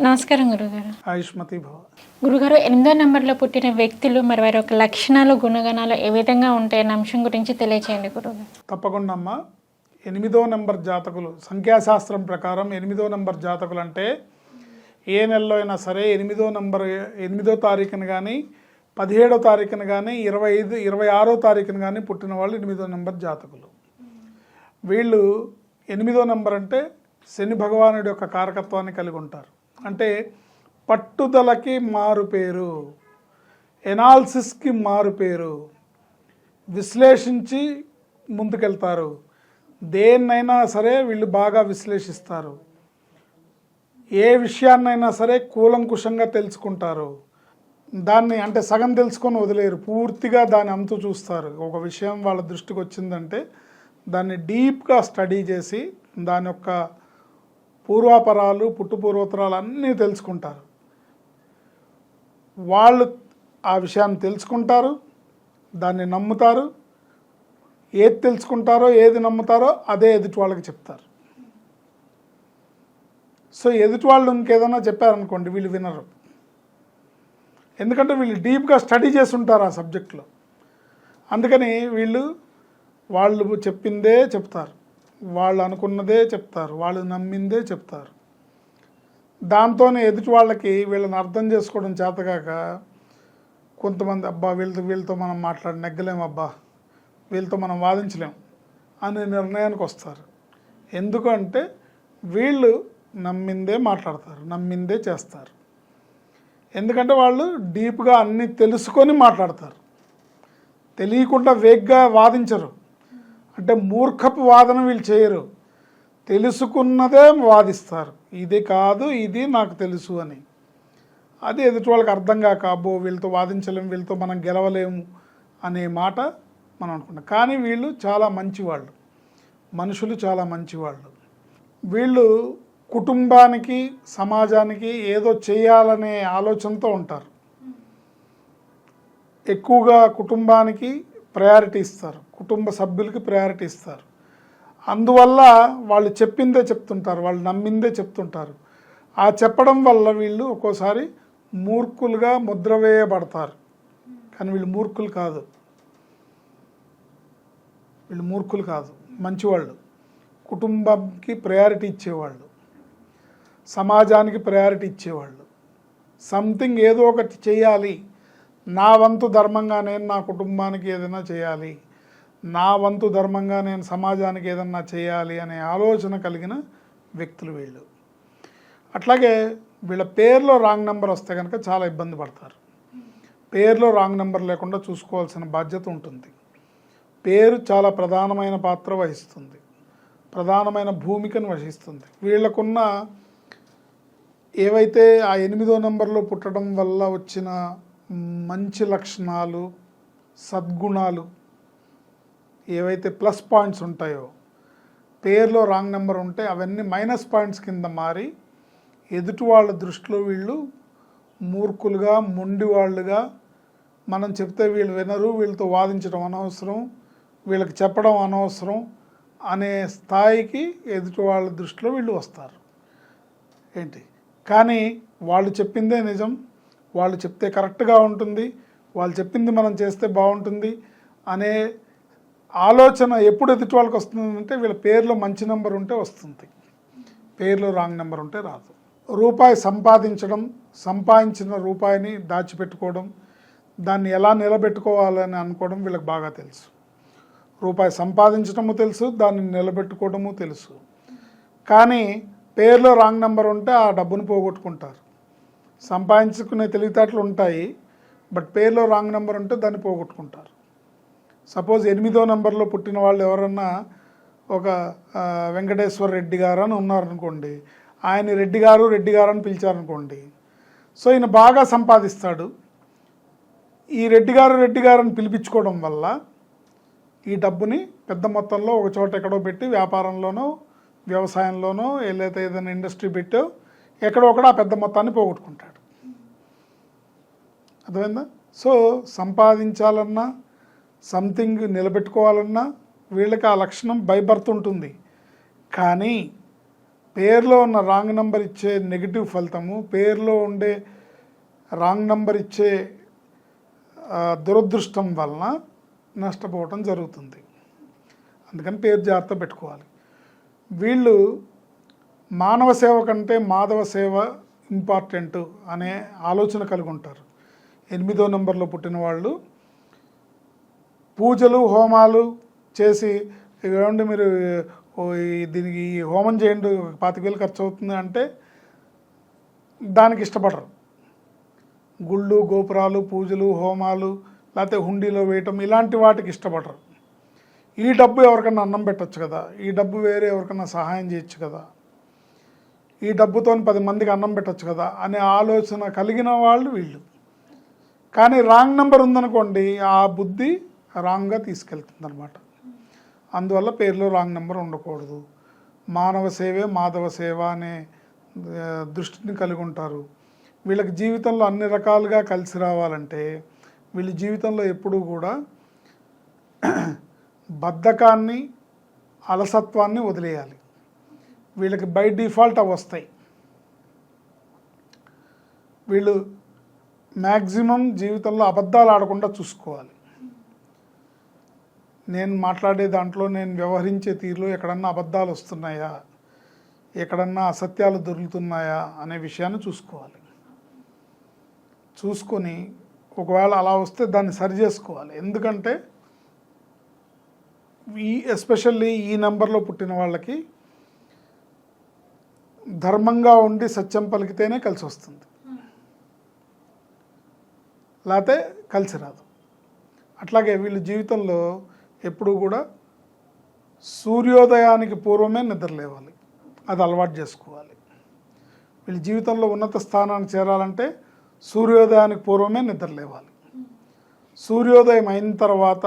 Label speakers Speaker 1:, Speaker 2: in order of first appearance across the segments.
Speaker 1: నమస్కారం గురుగారు.
Speaker 2: ఆయుష్మతి భవ.
Speaker 1: గురుగారు ఎనిమిదో నెంబర్లో పుట్టిన వ్యక్తులు మరి వారి యొక్క లక్షణాలు గుణగణాలు ఏ విధంగా ఉంటాయన్న అంశం గురించి తెలియచేయండి గురుగారు.
Speaker 2: తప్పకుండా అమ్మ. ఎనిమిదో నెంబర్ జాతకులు. సంఖ్యాశాస్త్రం ప్రకారం ఎనిమిదో నెంబర్ జాతకులు అంటే ఏ నెలలో అయినా సరే ఎనిమిదో నెంబర్ ఎనిమిదో తారీఖున కానీ పదిహేడో తారీఖున కానీ ఇరవై ఐదు ఇరవై ఆరో తారీఖున కానీ పుట్టిన వాళ్ళు ఎనిమిదో నెంబర్ జాతకులు. వీళ్ళు ఎనిమిదో నెంబర్ అంటే శని భగవానుడి యొక్క కారకత్వాన్ని కలిగి ఉంటారు. అంటే పట్టుదలకి మారు పేరు ఎనాలిసిస్కి మారు పేరు విశ్లేషించి ముందుకెళ్తారు. దేన్నైనా సరే వీళ్ళు బాగా విశ్లేషిస్తారు. ఏ విషయాన్నైనా సరే కూలంకుషంగా తెలుసుకుంటారు. దాన్ని అంటే సగం తెలుసుకొని వదిలేరు. పూర్తిగా దాని అంతు చూస్తారు. ఒక విషయం వాళ్ళ దృష్టికి వచ్చిందంటే దాన్ని డీప్గా స్టడీ చేసి దాని యొక్క పూర్వాపరాలు పుట్టు పూర్వోత్తరాలు అన్నీ తెలుసుకుంటారు. వాళ్ళు ఆ విషయాన్ని తెలుసుకుంటారు దాన్ని నమ్ముతారు. ఏది తెలుసుకుంటారో ఏది నమ్ముతారో అదే ఎదుటి వాళ్ళకి చెప్తారు. సో ఎదుటి వాళ్ళు ఇంకేదైనా చెప్పారనుకోండి వీళ్ళు వినరు. ఎందుకంటే వీళ్ళు డీప్గా స్టడీ చేసి ఉంటారు ఆ సబ్జెక్ట్లో. అందుకని వీళ్ళు వాళ్ళు చెప్పిందే చెప్తారు. వాళ్ళు అనుకున్నదే చెప్తారు వాళ్ళు నమ్మిందే చెప్తారు. దాంతోనే ఎదుటి వాళ్ళకి వీళ్ళని అర్థం చేసుకోవడం చేతగాక కొంతమంది అబ్బా వీళ్ళతో వీళ్ళతో మనం మాట్లాడి నెగ్గలేం అబ్బా వీళ్ళతో మనం వాదించలేం అనే నిర్ణయానికి వస్తారు. ఎందుకంటే వీళ్ళు నమ్మిందే మాట్లాడతారు నమ్మిందే చేస్తారు. ఎందుకంటే వాళ్ళు డీప్గా అన్నీ తెలుసుకొని మాట్లాడతారు. తెలియకుండా వేగ్గా వాదించరు. అంటే మూర్ఖపు వాదన వీళ్ళు చేయరు. తెలుసుకున్నదే వాదిస్తారు. ఇది కాదు ఇది నాకు తెలుసు అని. అది ఎదుటి వాళ్ళకి అర్థం కాక అబ్బో వీళ్ళతో వాదించలేము వీళ్ళతో మనం గెలవలేము అనే మాట మనం అనుకుంటాం. కానీ వీళ్ళు చాలా మంచివాళ్ళు. మనుషులు చాలా మంచివాళ్ళు. వీళ్ళు కుటుంబానికి సమాజానికి ఏదో చేయాలనే ఆలోచనతో ఉంటారు. ఎక్కువగా కుటుంబానికి ప్రయారిటీ ఇస్తారు. కుటుంబ సభ్యులకి ప్రయారిటీ ఇస్తారు. అందువల్ల వాళ్ళు చెప్పిందే చెప్తుంటారు వాళ్ళు నమ్మిందే చెప్తుంటారు. ఆ చెప్పడం వల్ల వీళ్ళు ఒక్కోసారి మూర్ఖులుగా ముద్ర వేయబడతారు. కానీ వీళ్ళు మూర్ఖులు కాదు. వీళ్ళు మూర్ఖులు కాదు. మంచివాళ్ళు. కుటుంబంకి ప్రయారిటీ ఇచ్చేవాళ్ళు. సమాజానికి ప్రయారిటీ ఇచ్చేవాళ్ళు. సంథింగ్ ఏదో ఒకటి చేయాలి. నా వంతు ధర్మంగా నేను నా కుటుంబానికి ఏదైనా చేయాలి. నా వంతు ధర్మంగా నేను సమాజానికి ఏదన్నా చేయాలి అనే ఆలోచన కలిగిన వ్యక్తులు వీళ్ళు. అట్లాగే వీళ్ళ పేర్లో రాంగ్ నెంబర్ వస్తే కనుక చాలా ఇబ్బంది పడతారు. పేర్లో రాంగ్ నెంబర్ లేకుండా చూసుకోవాల్సిన బాధ్యత ఉంటుంది. పేరు చాలా ప్రధానమైన పాత్ర వహిస్తుంది. ప్రధానమైన భూమికను వహిస్తుంది. వీళ్ళకున్న ఏవైతే ఆ ఎనిమిదో నెంబర్లో పుట్టడం వల్ల వచ్చిన మంచి లక్షణాలు సద్గుణాలు ఏవైతే ప్లస్ పాయింట్స్ ఉంటాయో పేర్లో రాంగ్ నెంబర్ ఉంటే అవన్నీ మైనస్ పాయింట్స్ కింద మారి ఎదుటి వాళ్ళ దృష్టిలో వీళ్ళు మూర్ఖులుగా మొండి వాళ్ళుగా మనం చెప్తే వీళ్ళు వినరు వీళ్ళతో వాదించడం అనవసరం వీళ్ళకి చెప్పడం అనవసరం అనే స్థాయికి ఎదుటి వాళ్ళ దృష్టిలో వీళ్ళు వస్తారు. ఏంటి? కానీ వాళ్ళు చెప్పిందే నిజం. వాళ్ళు చెప్తే కరెక్ట్గా ఉంటుంది వాళ్ళు చెప్పింది మనం చేస్తే బాగుంటుంది అనే ఆలోచన ఎప్పుడు ఎదుటి వాళ్ళకి వస్తుందంటే వీళ్ళ పేర్లో మంచి నెంబర్ ఉంటే వస్తుంది. పేర్లో రాంగ్ నెంబర్ ఉంటే రాదు. రూపాయి సంపాదించడం సంపాదించిన రూపాయిని దాచిపెట్టుకోవడం దాన్ని ఎలా నిలబెట్టుకోవాలని అనుకోవడం వీళ్ళకి బాగా తెలుసు. రూపాయి సంపాదించడము తెలుసు దాన్ని నిలబెట్టుకోవడము తెలుసు. కానీ పేర్లో రాంగ్ నెంబర్ ఉంటే ఆ డబ్బును పోగొట్టుకుంటారు. సంపాదించుకునే తెలివితేటలు ఉంటాయి బట్ పేర్లో రాంగ్ నెంబర్ ఉంటే దాన్ని పోగొట్టుకుంటారు. సపోజ్ ఎనిమిదో నెంబర్లో పుట్టిన వాళ్ళు ఎవరన్నా ఒక వెంకటేశ్వర రెడ్డి గారు అని ఉన్నారనుకోండి ఆయన రెడ్డి గారు రెడ్డి గారు అని పిలిచారనుకోండి సో ఈయన బాగా సంపాదిస్తాడు. ఈ రెడ్డి గారు రెడ్డి గారు అని పిలిపించుకోవడం వల్ల ఈ డబ్బుని పెద్ద మొత్తంలో ఒక చోట ఎక్కడో పెట్టి వ్యాపారంలోనో వ్యవసాయంలోనో ఏదైతే ఏదైనా ఇండస్ట్రీ పెట్టో ఎక్కడో ఒకడ ఆ పెద్ద మొత్తాన్ని పోగొట్టుకుంటాడు. అర్థమైందా? సో సంపాదించాలన్నా సంథింగ్ నిలబెట్టుకోవాలన్నా వీళ్ళకి ఆ లక్షణం బై ఉంటుంది కానీ పేరులో ఉన్న రాంగ్ నంబర్ ఇచ్చే నెగిటివ్ ఫలితము పేరులో ఉండే రాంగ్ నంబర్ ఇచ్చే దురదృష్టం వలన నష్టపోవటం జరుగుతుంది. అందుకని పేరు జాగ్రత్త పెట్టుకోవాలి. వీళ్ళు మానవ సేవ కంటే మాధవ సేవ ఇంపార్టెంట్ అనే ఆలోచన కలిగి ఉంటారు. ఎనిమిదో నెంబర్లో పుట్టిన వాళ్ళు పూజలు హోమాలు చేసి ఏమండి మీరు దీనికి ఈ హోమం చేయండి పాతిక వేలు ఖర్చు అవుతుంది అంటే దానికి ఇష్టపడరు. గుళ్ళు గోపురాలు పూజలు హోమాలు లేకపోతే హుండీలో వేయటం ఇలాంటి వాటికి ఇష్టపడరు. ఈ డబ్బు ఎవరికన్నా అన్నం పెట్టచ్చు కదా? ఈ డబ్బు వేరే ఎవరికన్నా సహాయం చేయొచ్చు కదా? ఈ డబ్బుతో పది మందికి అన్నం పెట్టచ్చు కదా అనే ఆలోచన కలిగిన వాళ్ళు వీళ్ళు. కానీ రాంగ్ నెంబర్ ఉందనుకోండి ఆ బుద్ధి రాంగ్గా తీసుకెళ్తుంది అనమాట అందువల్ల పేరులో రాంగ్ నెంబర్ ఉండకూడదు. మానవ సేవే మాధవ సేవ అనే దృష్టిని కలిగి ఉంటారు. వీళ్ళకి జీవితంలో అన్ని రకాలుగా కలిసి రావాలంటే వీళ్ళ జీవితంలో ఎప్పుడూ కూడా బద్ధకాన్ని అలసత్వాన్ని వదిలేయాలి. వీళ్ళకి బై డిఫాల్ట్ అవి వస్తాయి. వీళ్ళు మ్యాక్సిమం జీవితంలో అబద్ధాలు ఆడకుండా చూసుకోవాలి. నేను మాట్లాడే దాంట్లో నేను వ్యవహరించే తీరులో ఎక్కడన్నా అబద్ధాలు వస్తున్నాయా? ఎక్కడన్నా అసత్యాలు దొరుకుతున్నాయా? అనే విషయాన్ని చూసుకోవాలి. చూసుకొని ఒకవేళ అలా వస్తే దాన్ని సరి చేసుకోవాలి. ఎందుకంటే ఈ ఎస్పెషల్లీ ఈ నెంబర్లో పుట్టిన వాళ్ళకి ధర్మంగా ఉండి సత్యం పలికితేనే కలిసి వస్తుంది. లేకపోతే కలిసి రాదు. అట్లాగే వీళ్ళ జీవితంలో ఎప్పుడూ కూడా సూర్యోదయానికి పూర్వమే నిద్ర లేవాలి. అది అలవాటు చేసుకోవాలి. వీళ్ళ జీవితంలో ఉన్నత స్థానాన్ని చేరాలంటే సూర్యోదయానికి పూర్వమే నిద్ర లేవాలి. సూర్యోదయం అయిన తర్వాత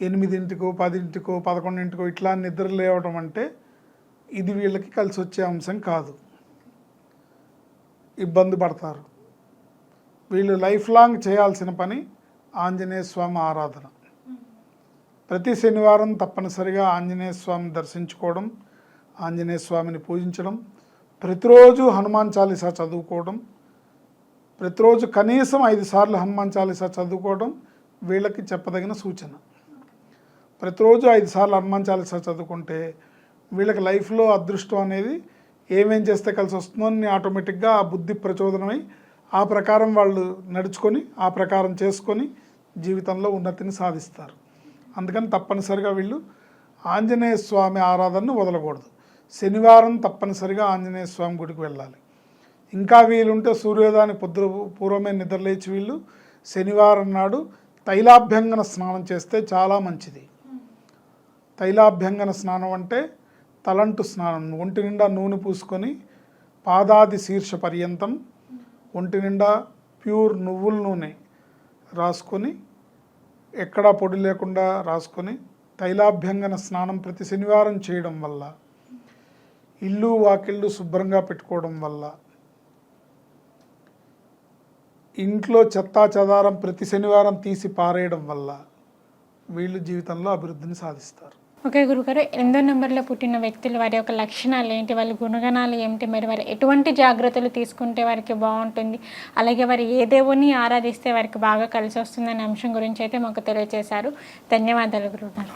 Speaker 2: ఎనిమిదింటికో పదింటికో పదకొండింటికో ఇట్లా నిద్ర లేవడం అంటే ఇది వీళ్ళకి కలిసి వచ్చే అంశం కాదు. ఇబ్బంది పడతారు. వీళ్ళు లైఫ్ లాంగ్ చేయాల్సిన పని ఆంజనేయ స్వామి ఆరాధన. ప్రతి శనివారం తప్పనిసరిగా ఆంజనేయ స్వామిని దర్శించుకోవడం ఆంజనేయ స్వామిని పూజించడం ప్రతిరోజు హనుమాన్ చాలీసా చదువుకోవడం ప్రతిరోజు కనీసం ఐదు సార్లు హనుమాన్ చాలీసా చదువుకోవడం వీళ్ళకి చెప్పదగిన సూచన. ప్రతిరోజు ఐదు సార్లు హనుమాన్ చాలీసా చదువుకుంటే వీళ్ళకి లైఫ్లో అదృష్టం అనేది ఏమేం చేస్తే కలిసి వస్తుందో అని ఆటోమేటిక్గా ఆ బుద్ధి ప్రచోదనమై ఆ ప్రకారం వాళ్ళు నడుచుకొని ఆ ప్రకారం చేసుకొని జీవితంలో ఉన్నతిని సాధిస్తారు. అందుకని తప్పనిసరిగా వీళ్ళు ఆంజనేయ స్వామి ఆరాధనను వదలకూడదు. శనివారం తప్పనిసరిగా ఆంజనేయ స్వామి గుడికి వెళ్ళాలి. ఇంకా వీలుంటే సూర్యోదయాన్ని పొద్దు పూర్వమే నిద్రలేచి వీళ్ళు శనివారం నాడు తైలాభ్యంగన స్నానం చేస్తే చాలా మంచిది. తైలాభ్యంగన స్నానం అంటే తలంటు స్నానం ఒంటి నిండా నూనె పూసుకొని పాదాది శీర్ష పర్యంతం ఒంటి నిండా ప్యూర్ నువ్వుల నూనె రాసుకొని ఎక్కడా పొడి లేకుండా రాసుకొని తైలాభ్యంగన స్నానం ప్రతి శనివారం చేయడం వల్ల ఇల్లు వాకిళ్ళు శుభ్రంగా పెట్టుకోవడం వల్ల ఇంట్లో చెత్తా చెదారం ప్రతి శనివారం తీసి పారేయడం వల్ల వీళ్ళు జీవితంలో అభివృద్ధిని సాధిస్తారు.
Speaker 1: ఓకే గురుగారు ఎనిమిదో నెంబర్లో పుట్టిన వ్యక్తులు వారి యొక్క లక్షణాలు ఏంటి వాళ్ళ గుణగణాలు ఏమిటి మరి వారు ఎటువంటి జాగ్రత్తలు తీసుకుంటే వారికి బాగుంటుంది అలాగే వారు ఏ దేవుని ఆరాధిస్తే వారికి బాగా కలిసి వస్తుందనే అంశం గురించి అయితే మాకు తెలియజేశారు ధన్యవాదాలు గురుగారు.